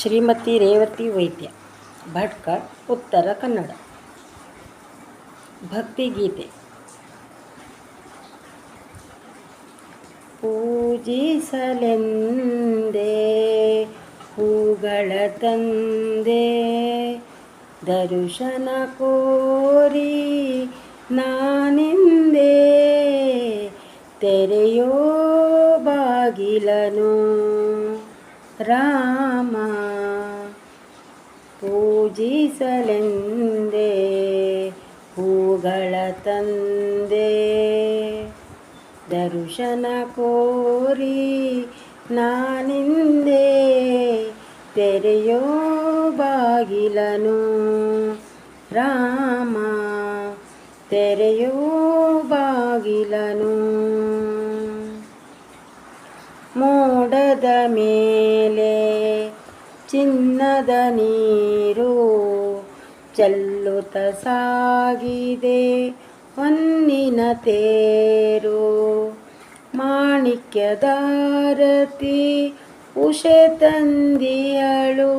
ಶ್ರೀಮತಿ ರೇವತಿ ವೈದ್ಯ ಭಟ್ಕರ್ ಉತ್ತರ ಕನ್ನಡ. ಭಕ್ತಿಗೀತೆ ಪೂಜಿಸಲೆಂದೇ, ಹೂಗಳ ತಂದೆ, ದರ್ಶನ ಕೋರಿ ನಾನಿಂದೆ, ತೆರೆಯೋ ಬಾಗಿಲನು. ರಾಮ ಪೂಜಿಸಲೆಂದೇ ಹೂಗಳ ತಂದೆ. ದರ್ಶನ ಕೋರಿ ನಾನಿಂದೆ ತೆರೆಯೋ ಬಾಗಿಲನು ರಾಮ. ತೆರೆಯೋ ಬಾಗಿಲನು ಮೋಡದ ಮೇಲೆ ಚಿನ್ನದ ನೀರು ಚೆಲ್ಲುತ್ತ ಸಾಗಿದೆ ಹೊನ್ನಿನ ತೇರು. ಮಾಣಿಕ್ಯದಾರತಿ ಉಷೆ ತಂದಿಯಳು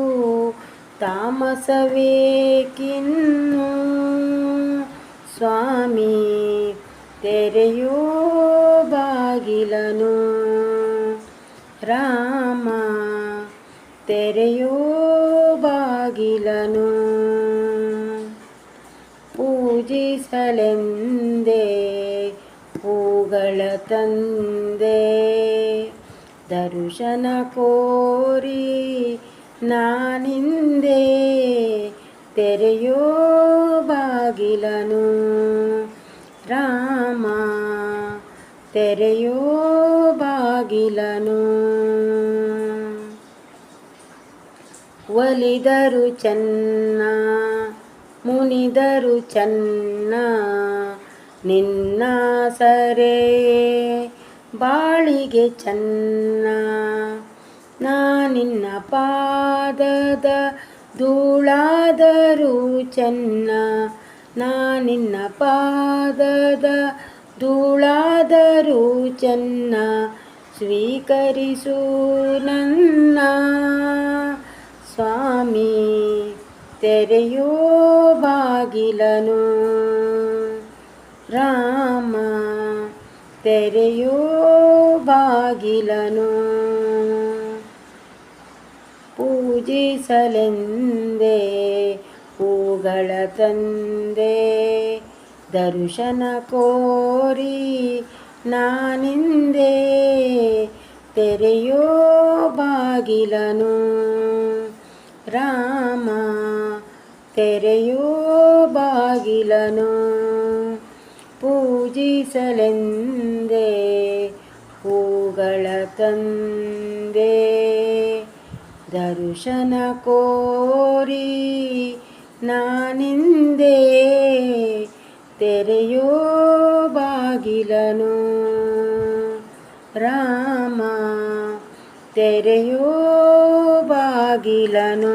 ತಾಮಸವೇಕಿನ್ನು ಸ್ವಾಮಿ ತೆರೆಯೋ ಬಾಗಿಲನು. ರಾಮ ತೆರೆಯೋ ಬಾಗಿಲನು. ಪೂಜಿಸಲೆಂದೇ ಹೂಗಳ ತಂದೆ. ದರ್ಶನ ಕೋರಿ ನಾನಿಂದೆ ತೆರೆಯೋ ಬಾಗಿಲನು. ರಾಮ ತೆರೆಯೋ ಬಾಗಿಲನು. ಒಲಿದರು ಚೆನ್ನ, ಮುನಿದರು ಚೆನ್ನ, ನಿನ್ನ ಸರೆ ಬಾಳಿಗೆ ಚೆನ್ನ. ನಾ ನಿನ್ನ ಪಾದದ ಧೂಳಾದರೂ ಚೆನ್ನ. ನಾ ನಿನ್ನ ಪಾದದ ಧೂಳಾದರೂ ಚೆನ್ನ. ಸ್ವೀಕರಿಸು ನನ್ನ ಸ್ವಾಮಿ ತೆರೆಯೋ ಬಾಗಿಲನು. ರಾಮ ತೆರೆಯೋ ಬಾಗಿಲನು. ಪೂಜಿಸಲೆಂದೆ ಹೂಗಳ ತಂದೆ ದರ್ಶನ ಕೋರಿ ನಾನಿಂದೆ ತೆರೆಯೋ ಬಾಗಿಲನು. ರಾಮ ತೆರೆಯೋ ಬಾಗಿಲನು. ಪೂಜಿಸಲೆಂದೆ ಹೂಗಳ ತಂದೆ. ದರ್ಶನ ಕೋರಿ ನಾನಿಂದೆ ತೆರೆಯೋ ಬಾಗಿಲನು. ರಾಮ ತೆರೆಯೋ ಆಗಿಲನಾ